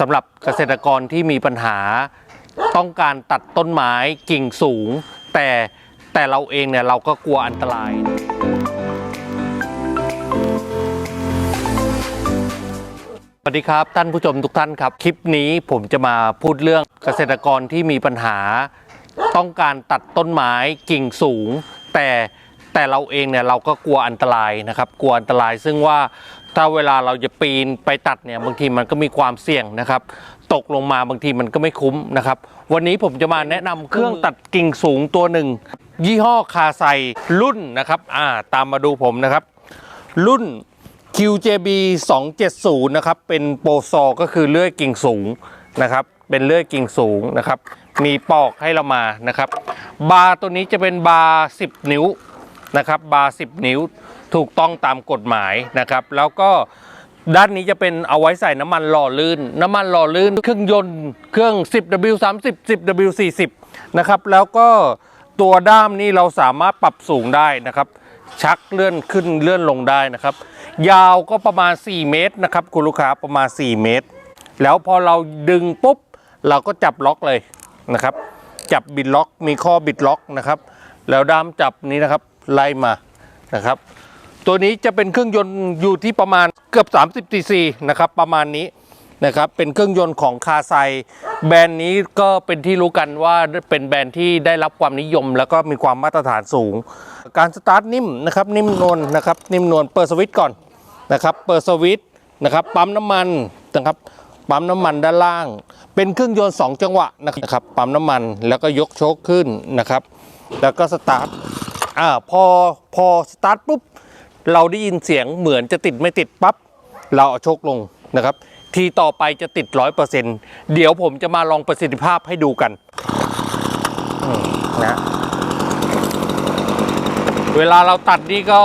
สำหรับเกษตรกรที่มีปัญหาต้องการตัดต้นไม้กิ่งสูง แต่แต่เราเองเนี่ยเราก็กลัวอันตราย สวัสดีครับท่านผู้ชมทุกท่านครับ คลิปนี้ผมจะมาพูดเรื่องเกษตรกรที่มีปัญหา ต้องการตัดต้นไม้กิ่งสูง แต่แต่เราเองเนี่ยเราก็กลัวอันตรายนะครับ กลัวอันตรายซึ่งว่า ถ้าเวลาเราจะปีนไปตัดเนี่ยบางทีมันก็มีความเสี่ยงนะครับ ตกลงมาบางทีมันก็ไม่คุ้มนะครับ วันนี้ผมจะมาแนะนำเครื่องตัดกิ่งสูงตัวหนึ่ง ยี่ห้อคาไซรุ่นนะครับอ่าตามมาดูผมนะครับ รุ่น QJB 270นะครับ เป็นโปรซอก็คือเลื่อยกิ่งสูงนะครับ เป็นเลื่อยกิ่งสูงนะครับ มีปอกให้เรามานะครับ บาร์ตัวนี้จะเป็นบาร์ 10 นิ้วนะครับ บาร์ 10 นิ้ว ถูกต้องตามกฎหมายนะครับ แล้วก็ด้านนี้จะเป็นเอาไว้ใส่น้ำมันหล่อลื่น น้ำมันหล่อลื่น เครื่องยนต์เครื่อง 10W30 10W40 นะครับ แล้วก็ตัวด้ามนี่เราสามารถปรับสูงได้นะครับ ชักเลื่อนขึ้นเลื่อนลงได้นะครับ ยาวก็ประมาณ 4 เมตรนะครับคุณลูกค้าประมาณ 4 เมตร แล้วพอเราดึงปุ๊บ เราก็จับล็อกเลยนะครับ จับบิดล็อกมีข้อบิดล็อกนะครับ แล้วด้ามจับนี้นะครับไล่มานะครับ ตัวนี้จะเป็นเครื่องยนต์อยู่ที่ประมาณเกือบ 30 cc นะครับประมาณนี้นะครับเป็นเครื่องยนต์ของคาไซ แบรนด์นี้ก็เป็นที่รู้กันว่าเป็นแบรนด์ที่ได้รับความนิยม แล้วก็มีความมาตรฐานสูง การสตาร์ทนิ่มนะครับนิ่มนวลนะครับนิ่มนวลเปิดสวิตช์ก่อนนะครับเปิดสวิตช์นะครับปั๊มน้ำมันนะครับปั๊มน้ำมันด้านล่าง เป็นเครื่องยนต์สองจังหวะนะครับปั๊มน้ำมันแล้วก็ยกโชคขึ้นนะครับแล้วก็สตาร์ทอ่าพอพอสตาร์ทปุ๊บ เราได้ยินเสียงเหมือนจะติดไม่ติดปั๊บเราเอาโชคลงนะครับ ทีต่อไปจะติดร้อยเปอร์เซ็นต์เดี๋ยวผมจะมาลองประสิทธิภาพให้ดูกันนะเวลาเราตัดนี่ก็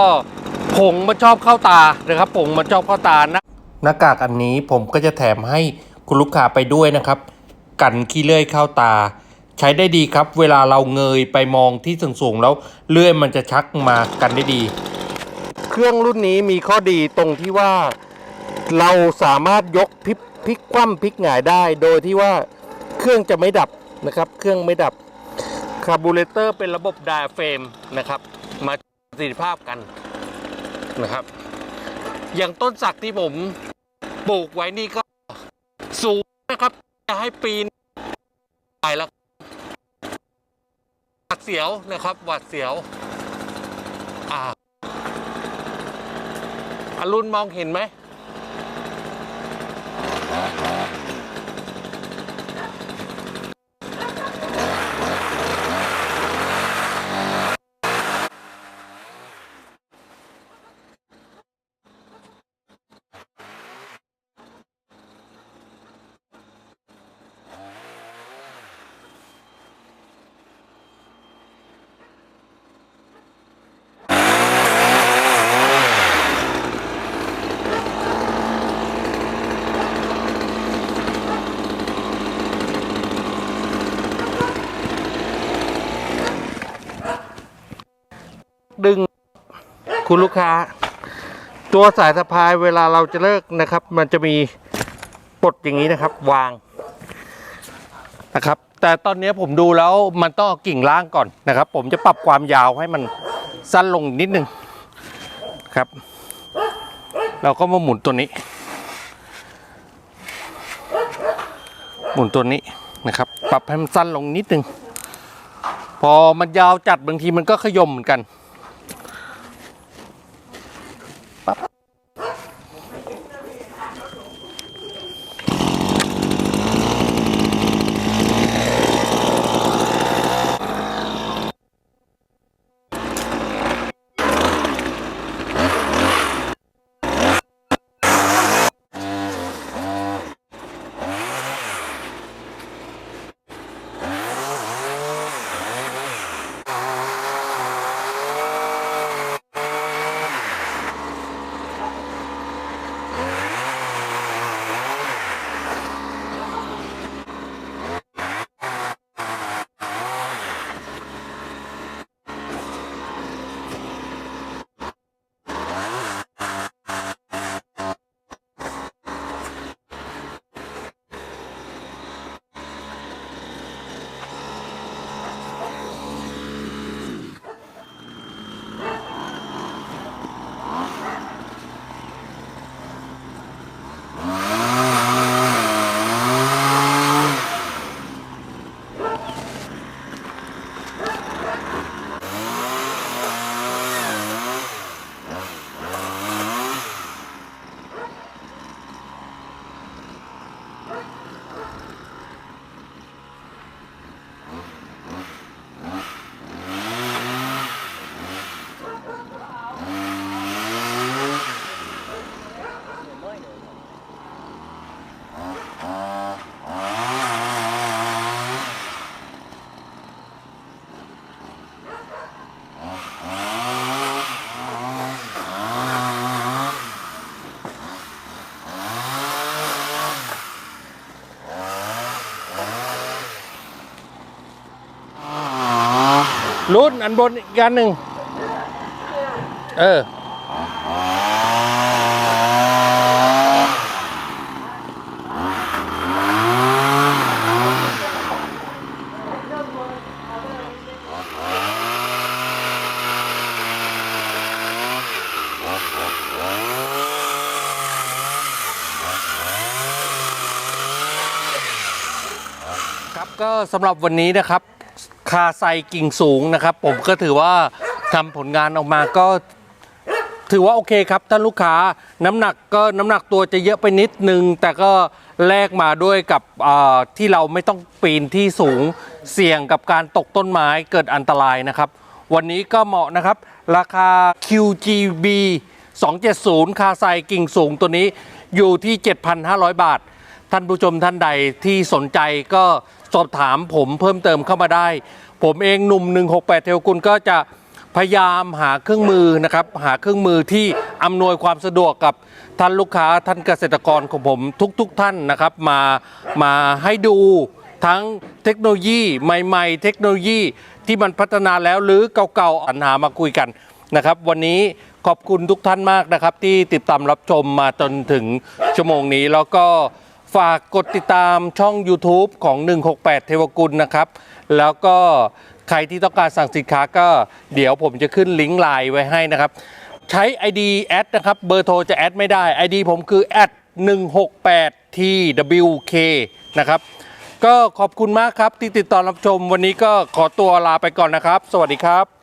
ผงมันชอบเข้าตานะครับผงมันชอบเข้าตานะหน้ากากอันนี้ผมก็จะแถมให้คุณลูกค้าไปด้วยนะครับ กันขี้เลื่อยเข้าตา ใช้ได้ดีครับ เวลาเราเงยไปมองที่สูงๆแล้วเลื่อยมันจะชักมากันได้ดี เครื่องรุ่นนี้มีข้อดีตรงที่ว่าเราสามารถยกพลิกพลิกคว่ำพลิกหงายได้ โดยที่ว่าเครื่องจะไม่ดับนะครับ เครื่องไม่ดับคาร์บูเรเตอร์เป็นระบบดอะเฟรมนะครับ มาประสิทธิภาพกันนะครับ อย่างต้นสักที่ผมปลูกไว้นี่ก็สูงนะครับ จะให้ปีนไปแล้วหวาดเสียวนะครับหวาดเสียว อ่า อรุณมองเห็นไหม คุณลูกค้า ตัวสายสะพายเวลาเราจะเลิกนะครับ มันจะมีปลดอย่างนี้นะครับ วางนะครับ แต่ตอนนี้ผมดูแล้วมันต้องกิ่งล่างก่อนนะครับ ผมจะปรับความยาวให้มันสั้นลงนิดนึงครับ เราก็มาหมุนตัวนี้ หมุนตัวนี้นะครับ ปรับให้มันสั้นลงนิดนึงพอมันยาวจัดบางทีมันก็ขยมเหมือนกัน รุ่นอันบนอีกอันหนึ่งเออ ครับก็สำหรับวันนี้นะครับ คาไซกิ่งสูงนะครับ ผมก็ถือว่าทำผลงานออกมาก็ถือว่าโอเคครับท่านลูกค้าน้ำหนักก็น้ำหนักตัวจะเยอะไปนิดนึง แต่ก็แลกมาด้วยกับที่เราไม่ต้องปีนที่สูงเสี่ยงกับการตกต้นไม้เกิดอันตรายนะครับ วันนี้ก็เหมาะนะครับ ราคา QGB 270 คาไซกิ่งสูงตัวนี้อยู่ที่ 7,500 บาท ท่านผู้ชมท่านใดที่สนใจก็ สอบถามผมเพิ่มเติมเข้ามาได้ ผมเองหนุ่ม 168 เทวกุลก็จะพยายามหาเครื่องมือนะครับ หาเครื่องมือที่อำนวยความสะดวกกับท่านลูกค้าท่านเกษตรกรของผมทุกๆทท่านนะครับ มามาให้ดูทั้งเทคโนโลยีใหม่ ๆ เทคโนโลยีที่มันพัฒนาแล้วหรือเก่าๆอันหามาคุยกันนะครับ วันนี้ขอบคุณทุกท่านมากนะครับ ที่ติดตามรับชมมาจนถึงชั่วโมงนี้แล้วก็ ฝากกดติดตามช่อง YouTube ของ 168 เทวกุลนะครับ แล้วก็ใครที่ต้องการสั่งสินค้าก็เดี๋ยวผมจะขึ้นลิงก์ไลน์ไว้ให้นะครับ ใช้ ID แอดนะครับ เบอร์โทรจะแอดไม่ได้ ID ผมคือแอด168 TWK นะครับ ก็ขอบคุณมากครับที่ติดตามรับชมวันนี้ก็ขอตัวลาไปก่อนนะครับ สวัสดีครับ